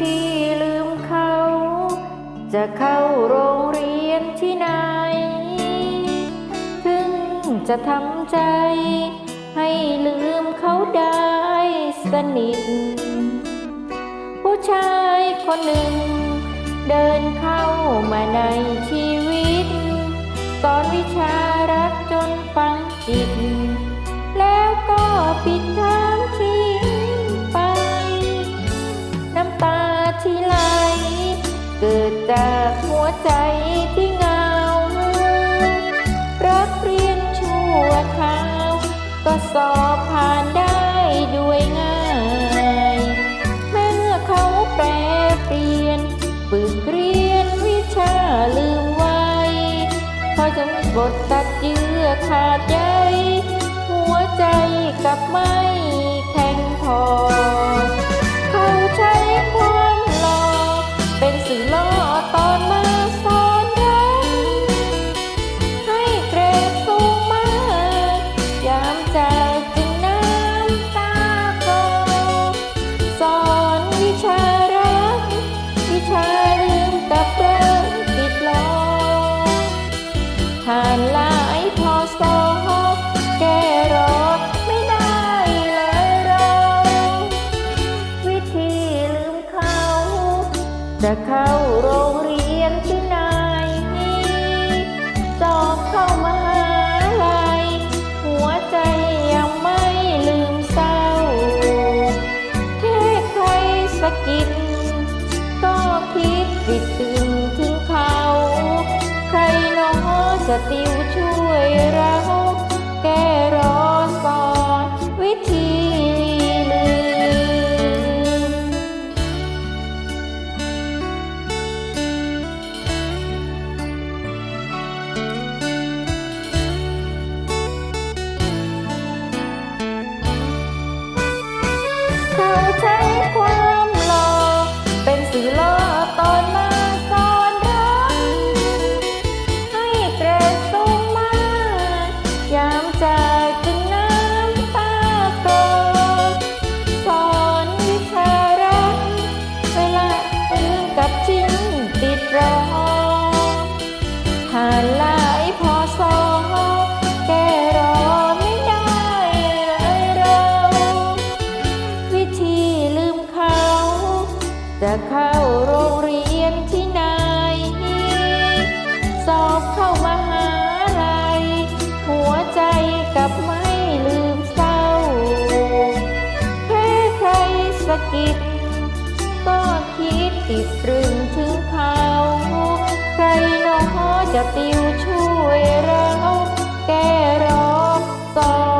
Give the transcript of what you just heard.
ธีลืมเขา จะเข้าโรงเรียนที่ไหน ถึงจะทำใจ ให้ลืมเขาได้สนิท ผู้ชายคนหนึ่ง เดินเข้ามาในชีวิต สอนวิชารักจนฟังจิต แล้วก็ปิดทางทิ้งไป น้ำตา ที่ไหลเกิดจากหัวใจที่เหงา รักเรียนชั่วคราว ก็สอบผ่านได้ด้วยง่าย เมื่อเขาแปรเปลี่ยนฝึกเรียนวิชาลืมไว้ พอจะมีบทตัดเยื่อขาดใยหัวใจกลับไม่แข็งพอ จะเข้าโรงเรียนที่ไหนสอบเข้ามหาลัยหัวใจยังไม่ลืมเศร้าแค่ใครสะกิดก็คิดติดตึงถึงเขา ใครหนอจะติวช่วยเรา หลายพอสอแก้รอไม่ได้เลยเรา วิธีลืมเขา จะเข้าโรงเรียนที่ไหน สอบเข้ามหาลัยหัวใจกับไม่ลืมเศร้าแค่ใครสะกิด ก็คิดติดตรึงถึง จะติวช่วยเราแก้รอสอง